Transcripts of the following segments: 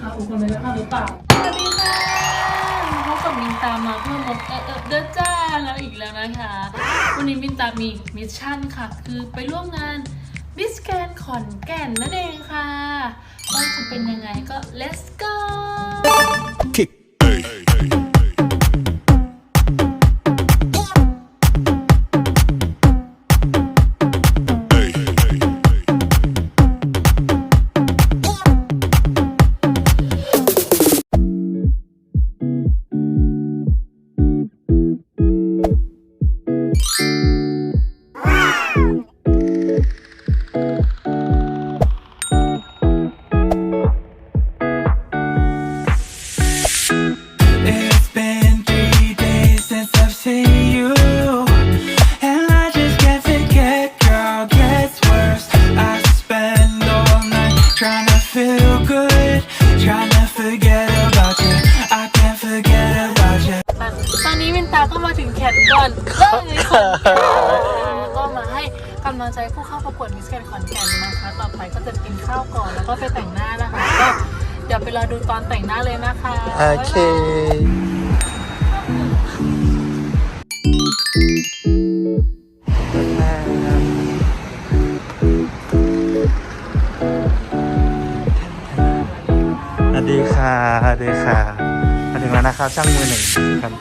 ค่ะอุบลเป็นเจ้าภาพหรือเปล่าสวัสดีค่ะพบกับมินตามาเพื่อมดเออเออเด้อจ้าแล้วอีกแล้วนะคะ วันนี้มินตามีมิชชั่นค่ะ คือไปร่วมงานมิสแกนขอนแก่นนั่นเองค่ะว่าจะเป็นยังไงก็ let's go ตอนนี้มินตาก็มาถึงแขนก่อนก็เลยขอนแก่นนะคะก็มาให้กำลังใจผู้เข้าประกวดมิสแกนขอนแก่นนะคะ ต่อไปก็จะกินข้าวก่อนแล้วก็ไปแต่งหน้านะคะก็เดี๋ยวไปรอดูตอนแต่งหน้าเลยนะคะ โอเค สวัสดีค่ะ มาถึงแล้วนะครับ ช่างมือหนึ่งครับ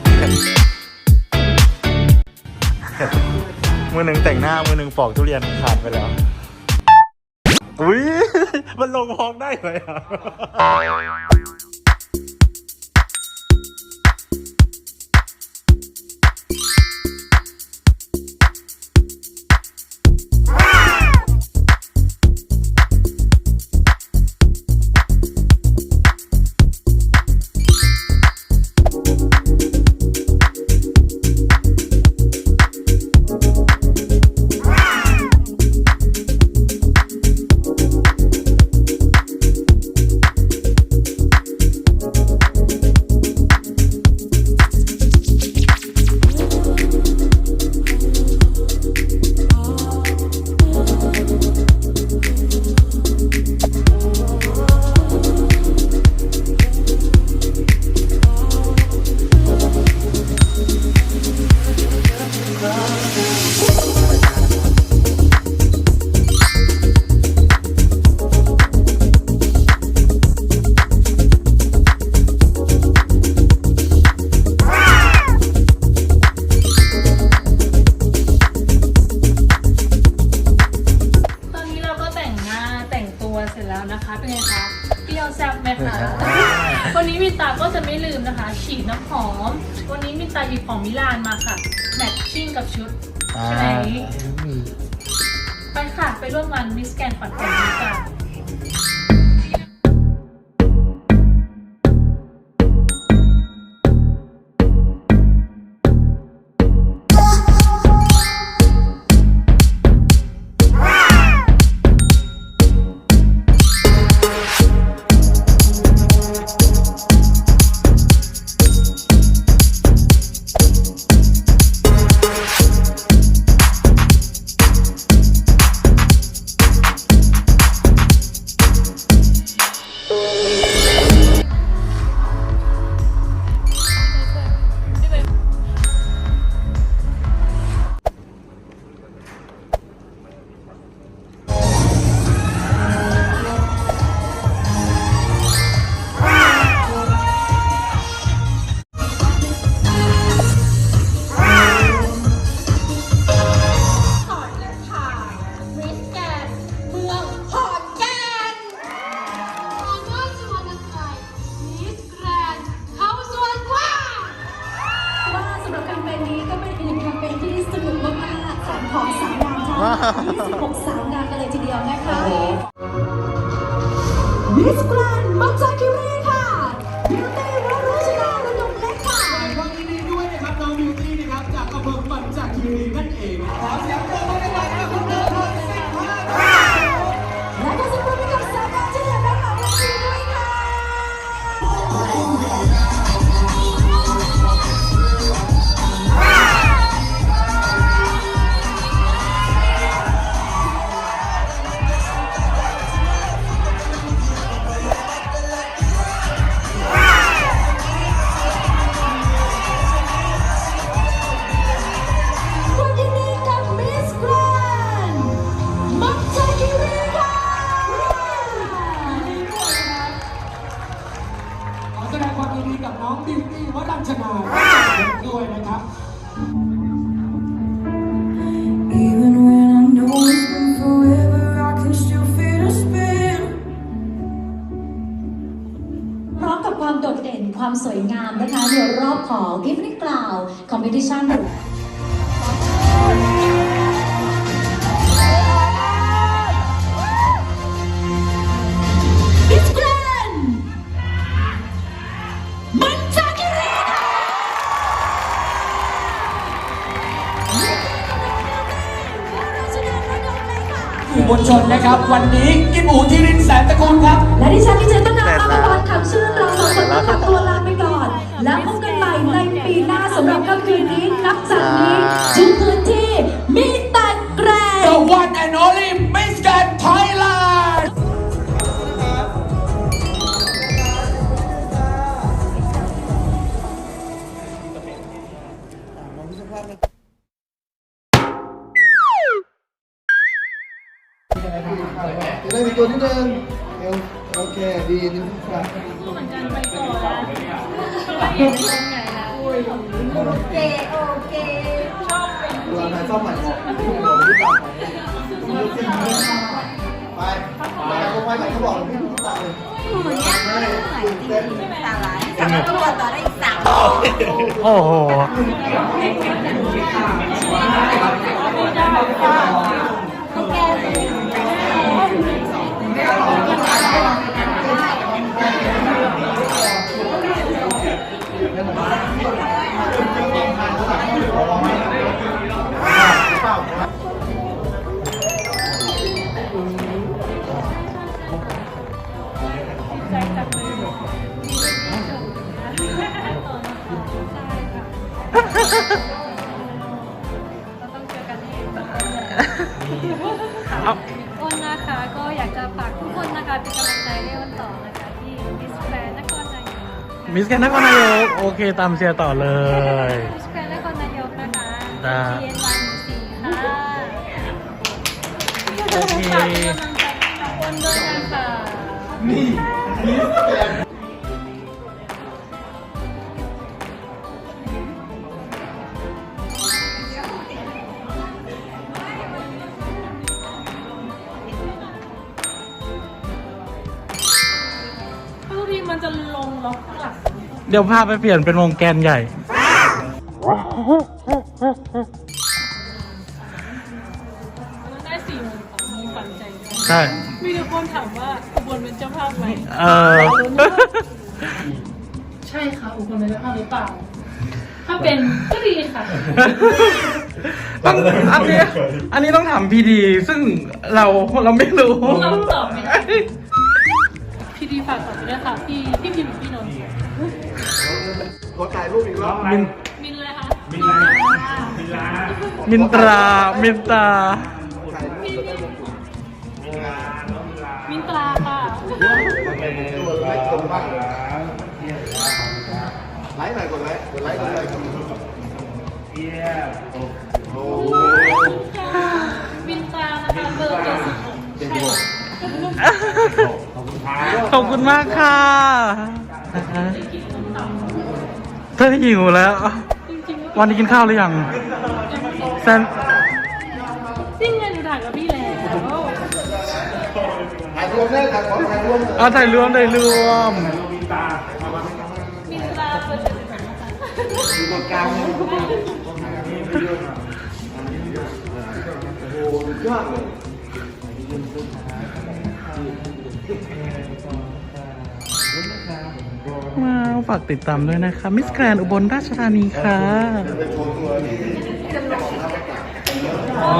มือหนึ่งแต่งหน้า มือหนึ่งปอกทุเรียนขาดไปแล้ว อุ้ยมันลงพร้องได้ไหมอะ แล้วนะคะ เป็นไงคะเปรี้ยวแซ่บไหมคะ วันนี้มินตาก็จะไม่ลืมนะคะ ฉีดน้ำหอม วันนี้มินตาหยิบของมิลานมาค่ะ แมทชิ่งกับชุดใช่ไหมไปค่ะ ไปร่วมงานมิสแกนขอนแก่นดีกว่ 26สาวงามกันเลยทีเดียวนะคะมิ แสดงความยินดีกับน้องบิวตี้วรัชนาด้วยนะครับน้อมกับความโดดเด่นความสวยงามนะคะเดี๋ยวรอบของ Tiffany Cloud Competition ชนนะครับ วันนี้กิมอูที่รินแสนตระกูลครับ และดิฉันดิเจตนาเสร็จอาแล้วภรณ์คำชื่นเราสองคนต้องขอตัวลาไปก่อน แล้วพบกันใหม่ในปีหน้าสำหรับค่ำคืนนี้นับจากนี้ทุกพื้นที่มีแต่แกรน The one and only เคโอเคชอบเป็นตัวไหนซ่อมใหม่ที่ผมบอกที่ตาไปไปไปไปไหนเขาบอกพี่พี่ตามเลยเหมือนเนี้ยไม่เหมือนจริงสาระสามารถตัวต่อได้อีกสามโอ้โห มิสแกรนด์นครนายกโอเคตามเชียร์ต่อเลย มิสแกรนนครนายกนะคะได้ เรียนวันสี่ค่ะโอเคฝากเป็นกำลังใจให้น้องอ้นด้วยนะคะทุกทีมันจะลงล็อกข้างหลัง เดี๋ยวพาไปเปลี่ยนเป็นวงแกนใหญ่มันได้สี่โมงสามโมงฝันใจด้วยใช่ มีทุกคนถามว่าอุบลเป็นเจ้าภาพไหมเออ ใช่ค่ะอุบลเป็นเจ้าภาพหรือเปล่า ถ้าเป็นก็ดีค่ะ ต้องอันนี้อันนี้ต้องถามพีดี ซึ่งเราเราไม่รู้ เราตอบไม่ได้ พี่ดีฝากตอบไปด้วยค่ะพี่พี่พิมพ์พี่นนท์ข อถ่ายรูปอีกรอบมินมินเลยค่ะมินตรา มินตรามินตราค่ะไม่ตรงบ้างไลค์หน่อยกดไลค์กดไลค์กดไลค์โอ้มินตรานะคะเบอร์เจ็ดสิบหกใช่ขอบคุณมากค่ะเธอหิวแล้วจริงๆวันนี้กินข้าวหรือยังแซนจริงไงหนูถ่ายกับพี่แล้วถ่ายรวมได้ถ่ายขอถ่ายรวมเอาถ่ายรวมถ่ายรวมมินตราเบอร์เจ็ดสิบหกนะคะอยู่ตรงกลางเลยโอ้โหสุดยอดเลย มาฝากติดตามด้วยนะคะ มิสแกรนอุบลราชธานีค่ะอ๋อ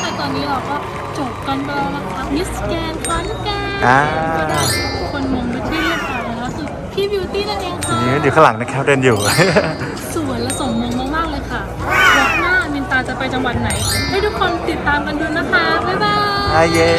แต่ตอนนี้เราก็จบกันไปแล้วนะคะมิสแกนฟอนแกนอ่าก็ได้คนมงไปที่เรียบร้อยแล้วก็คือพี่บิวตี้นั่นเองค่ะนี่อยู่ข้างหลังนะครับเดินอยู่ สวยและสมมงมากๆเลยค่ะวันหน้ามินตาจะไปจังหวัดไหน ให้ทุกคนติดตามกันดูนะคะ บ๊ายบายอาเย่